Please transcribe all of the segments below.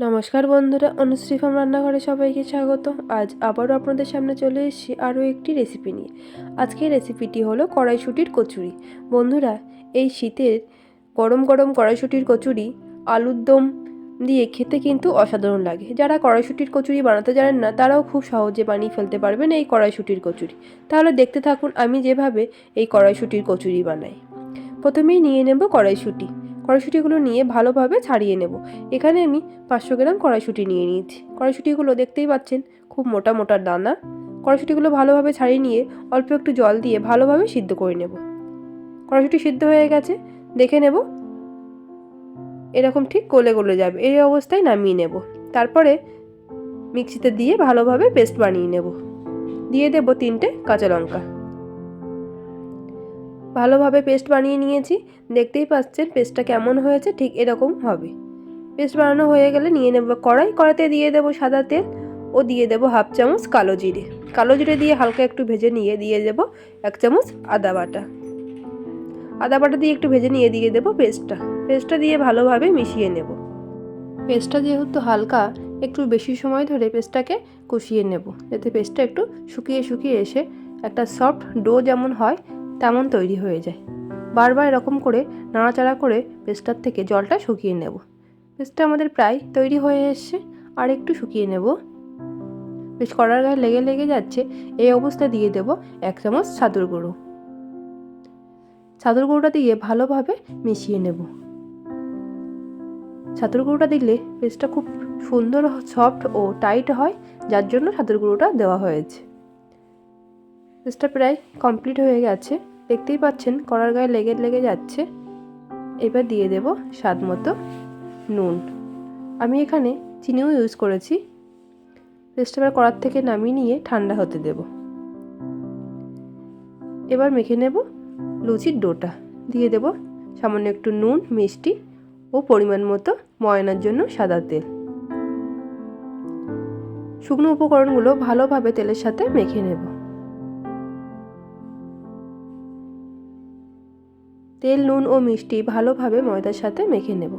নমস্কার বন্ধুরা অনুশ্রী ফার্ম রান্নাঘরে সবাইকে স্বাগত। আজ আবারও আপনাদের সামনে চলে এসেছি আরও একটি রেসিপি নিয়ে। আজকের রেসিপিটি হলো কড়াইশুটির কচুরি। বন্ধুরা, এই শীতের গরম গরম কড়াইশুটির কচুরি আলুর দম দিয়ে খেতে কিন্তু অসাধারণ লাগে। যারা কড়াইশুটির কচুরি বানাতে জানেন না, তারাও খুব সহজে বানিয়ে ফেলতে পারবেন এই কড়াইশুটির কচুরি। তাহলে দেখতে থাকুন আমি যেভাবে এই কড়াইশুটির কচুরি বানাই। প্রথমেই নিয়ে নেব কড়াইশুটি। কড়াইশুটিগুলো নিয়ে ভালোভাবে ছাড়িয়ে নেব। এখানে আমি পাঁচশো গ্রাম কড়াইশুটি নিয়ে নিয়েছি। কড়াইশুটিগুলো দেখতেই পাচ্ছেন, খুব মোটা মোটা দানা। কড়াইশুটিগুলো ভালোভাবে ছাড়িয়ে নিয়ে অল্প একটু জল দিয়ে ভালোভাবে সিদ্ধ করে নেব। কড়াইশুটি সিদ্ধ হয়ে গেছে, দেখে নেব এরকম ঠিক গলে গলে যাবে। এই অবস্থায় নামিয়ে নেব। তারপরে মিক্সিতে দিয়ে ভালোভাবে পেস্ট বানিয়ে নেব। দিয়ে দেব তিনটে কাঁচা লঙ্কা। ভালোভাবে পেস্ট বানিয়ে নিয়েছি। দেখতেই পাচ্ছেন পেস্টটা কেমন হয়েছে, ঠিক এরকম হবে। পেস্ট বানানো হয়ে গেলে নিয়ে নেব কড়াই। কড়াইতে দিয়ে দেব সাদা তেল ও দিয়ে দেব হাফ চামচ কালো জিরে। কালো জিরে দিয়ে হালকা একটু ভেজে নিয়ে দিয়ে দেব এক চামচ আদা বাটা। আদা বাটা দিয়ে একটু ভেজে নিয়ে দিয়ে দেবো পেস্টটা। পেস্টটা দিয়ে ভালোভাবে মিশিয়ে নেব। পেস্টটা যেহেতু হালকা, একটু বেশি সময় ধরে পেস্টটাকে কষিয়ে নেব। যাতে পেস্টটা একটু শুকিয়ে শুকিয়ে এসে একটা সফট ডো যেমন হয় তেমন তৈরি হয়ে যায়। বারবার এরকম করে নাড়াচাড়া করে পেস্টার থেকে জলটা শুকিয়ে নেব। পেস্টটা আমাদের প্রায় তৈরি হয়ে এসছে, আর একটু শুকিয়ে নেব। বেশ কড়ার গায়ে লেগে লেগে যাচ্ছে, এই অবস্থা দিয়ে দেব এক চামচ ছাতুর গুঁড়ো। ছাতুর গুঁড়োটা দিয়ে ভালোভাবে মিশিয়ে নেব। ছাতুর গুঁড়োটা দিলে পেস্টটা খুব সুন্দর, সফট ও টাইট হয়, যার জন্য ছাতুর গুঁড়োটা দেওয়া হয়েছে। পেস্টটা প্রায় কমপ্লিট হয়ে গেছে। দেখতেই পাচ্ছেন কড়ার গায়ে লেগে লেগে যাচ্ছে। এবার দিয়ে দেব স্বাদ মতো নুন। আমি এখানে চিনিও ইউজ করেছি। পেস্টটা এবার কড়ার থেকে নামিয়ে নিয়ে ঠান্ডা হতে দেব। এবার মেখে নেব লুচির ডোটা। দিয়ে দেব সামান্য একটু নুন, মিষ্টি ও পরিমাণ মতো ময়নার জন্য সাদা তেল। শুকনো উপকরণগুলো ভালোভাবে তেলের সাথে মেখে নেব। তেল, নুন ও মিষ্টি ভালোভাবে ময়দার সাথে মেখে নেব।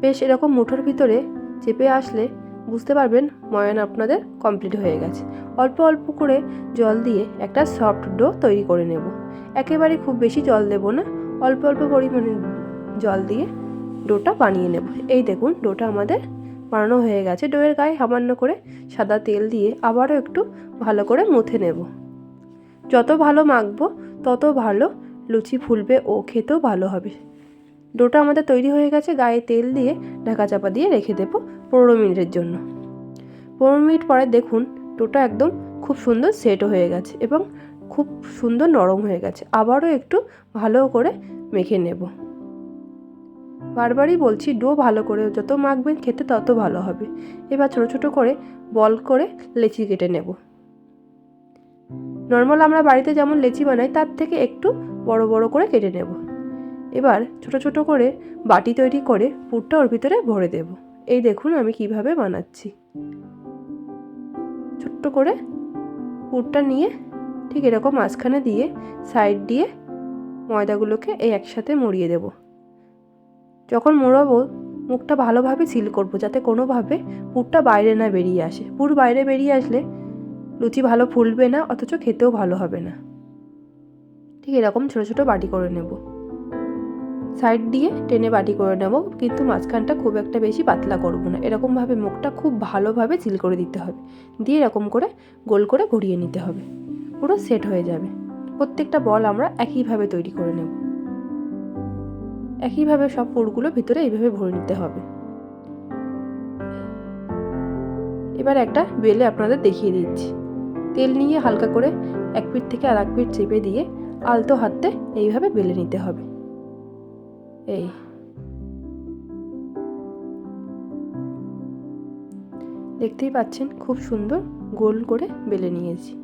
বেশ, এরকম মুঠোর ভিতরে চেপে আসলে বুঝতে পারবেন ময়ান আপনাদের কমপ্লিট হয়ে গেছে। অল্প অল্প করে জল দিয়ে একটা সফট ডো তৈরি করে নেব। একেবারে খুব বেশি জল দেব না, অল্প অল্প পরিমাণে জল দিয়ে ডোটা বানিয়ে নেব। এই দেখুন ডোটা আমাদের বানানো হয়ে গেছে। ডোয়ের গায়ে সামান্য করে সাদা তেল দিয়ে আবারও একটু ভালো করে মুথে নেব। যত ভালো মাখবো, তত ভালো লুচি ফুলবে, ও খেতেও ভালো হবে। ডোটা আমাদের তৈরি হয়ে গেছে, গায়ে তেল দিয়ে ঢাকা চাপা দিয়ে রেখে দেবো পনেরো মিনিটের জন্য। পনেরো মিনিট পরে দেখুন, ডোটা একদম খুব সুন্দর সেট হয়ে গেছে এবং খুব সুন্দর নরম হয়ে গেছে। আবারও একটু ভালো করে মেখে নেব। বারবারই বলছি, ডো ভালো করে যত মাখবেন খেতে তত ভালো হবে। এবার ছোটো ছোটো করে বল করে লেচি কেটে নেব। নর্মাল আমরা বাড়িতে যেমন লেচি বানাই, তার থেকে একটু বড় বড় করে কেটে নেব। এবার ছোট ছোট করে বাটি তৈরি করে পুরটা ওর ভিতরে ভরে দেব। এই দেখুন আমি কীভাবে বানাচ্ছি। ছোট্ট করে পুরটা নিয়ে ঠিক এরকম মাঝখানে দিয়ে সাইড দিয়ে ময়দাগুলোকে এই একসাথে মরিয়ে দেব। যখন মোড়াবো, মুখটা ভালোভাবে সিল করব যাতে কোনোভাবে পুরটা বাইরে না বেরিয়ে আসে। পুর বাইরে বেরিয়ে আসলে লুচি ভালো ফুলবে না, অথচ খেতেও ভালো হবে না। ঠিক এরকম ছোটো ছোটো বাটি করে নেব। সাইড দিয়ে টেনে বাটি করে নেব, কিন্তু মাঝখানটা খুব একটা বেশি পাতলা করব না। এরকমভাবে মুখটা খুব ভালোভাবে চিল করে দিতে হবে। দিয়ে এরকম করে গোল করে ঘুরিয়ে নিতে হবে। পুরো সেট হয়ে যাবে। প্রত্যেকটা বল আমরা একইভাবে তৈরি করে নেব। একইভাবে সব পুরগুলো ভিতরে এইভাবে ভরে নিতে হবে। এবার একটা বেলে আপনাদের দেখিয়ে দিচ্ছি। তেল নিয়ে হালকা করে এক পিঠ থেকে আর এক পিঠ চেপে দিয়ে আলতো হাতে এইভাবে বেলে নিতে হবে। এই। দেখতেই পাচ্ছেন খুব সুন্দর গোল করে বেলে নিয়েছি।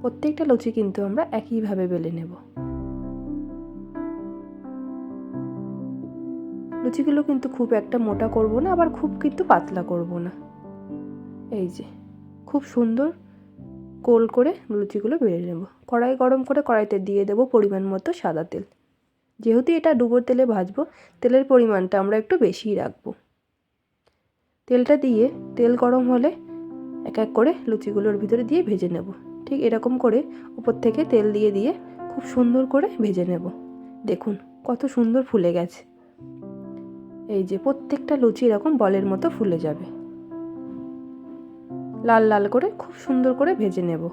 প্রত্যেকটা লুচি কিন্তু আমরা একইভাবে বেলে নেব। লুচিগুলো কিন্তু খুব একটা মোটা করব না, আবার খুব কিন্তু পাতলা করব না। এই যে, খুব সুন্দর গোল করে লুচিগুলো বেড়ে নেব। কড়াই গরম করে কড়াইতে দিয়ে দেবো পরিমাণ মতো সাদা তেল। যেহেতু এটা ডুবোর তেলে ভাজবো, তেলের পরিমাণটা আমরা একটু বেশিই রাখব। তেলটা দিয়ে তেল গরম হলে এক এক করে লুচিগুলোর ভিতরে দিয়ে ভেজে নেব। ঠিক এরকম করে উপর থেকে তেল দিয়ে দিয়ে খুব সুন্দর করে ভেজে নেব। দেখুন কত সুন্দর ফুলে গেছে। এই যে প্রত্যেকটা লুচি এরকম বলের মতো ফুলে যাবে। লাল লাল করে, খুব সুন্দর করে ভেজে নেব।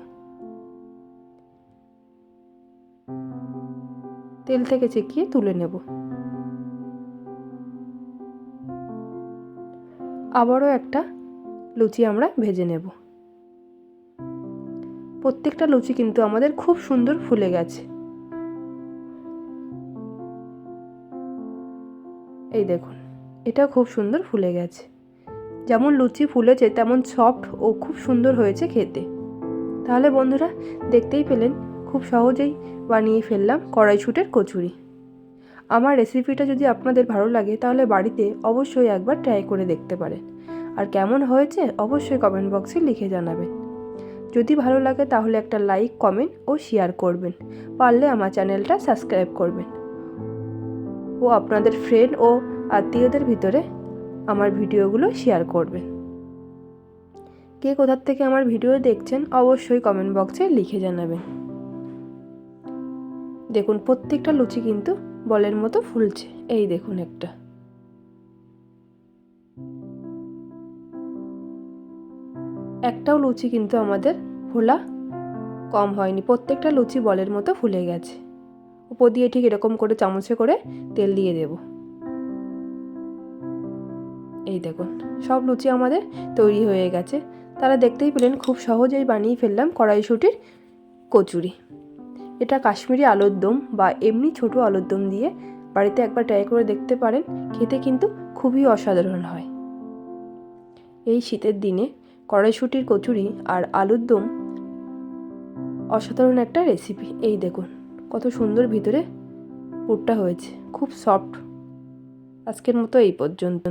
তেল থেকে চেকিয়ে তুলে নেব। আবারও একটা লুচি আমরা ভেজে নেব। প্রত্যেকটা লুচি কিন্তু আমাদের খুব সুন্দর ফুলে গেছে। এই দেখুন, এটা খুব সুন্দর ফুলে গেছে। যেমন লুচি ফুলেছে, তেমন সফট ও খুব সুন্দর হয়েছে খেতে। তাহলে বন্ধুরা, দেখতেই পেলেন, খুব সহজেই বানিয়ে ফেললাম কড়াইশুটের কচুরি। আমার রেসিপিটা যদি আপনাদের ভালো লাগে, তাহলে বাড়িতে অবশ্যই একবার ট্রাই করে দেখতে পারেন। আর কেমন হয়েছে, অবশ্যই কমেন্ট বক্সে লিখে জানাবেন। যদি ভালো লাগে, তাহলে একটা লাইক কমেন্ট ও শেয়ার করবেন। পারলে আমার চ্যানেলটা সাবস্ক্রাইব করবেন। ও আপনাদের ফ্রেন্ড ও আত্মীয়দের ভিতরে আমার ভিডিওগুলো শেয়ার করবেন। কে কোথার থেকে আমার ভিডিও দেখছেন অবশ্যই কমেন্ট বক্সে লিখে জানাবেন। দেখুন, প্রত্যেকটা লুচি কিন্তু বলের মতো ফুলছে। এই দেখুন একটা। একটাও লুচি কিন্তু আমাদের ফোলা কম হয়নি। প্রত্যেকটা লুচি বলের মতো ফুলে গেছে। উপর দিয়ে ঠিক এরকম করে চামচে করে তেল দিয়ে দেব। এই দেখুন, সব লুচি আমাদের তৈরি হয়ে গেছে। তারা দেখতেই পেলেন খুব সহজেই বানিয়ে ফেললাম কড়াইশুটির কচুরি। এটা কাশ্মীরি আলুর দম বা এমনি ছোট আলুর দম দিয়ে বাড়িতে একবার ট্রাই করে দেখতে পারেন, খেতে কিন্তু খুবই অসাধারণ হয়। এই শীতের দিনে কড়াইশুটির কচুরি আর আলুর দম অসাধারণ একটা রেসিপি। এই দেখুন, কত সুন্দর ভিতরে পুরটা হয়েছে, খুব সফট। আজকের মতো এই পর্যন্ত।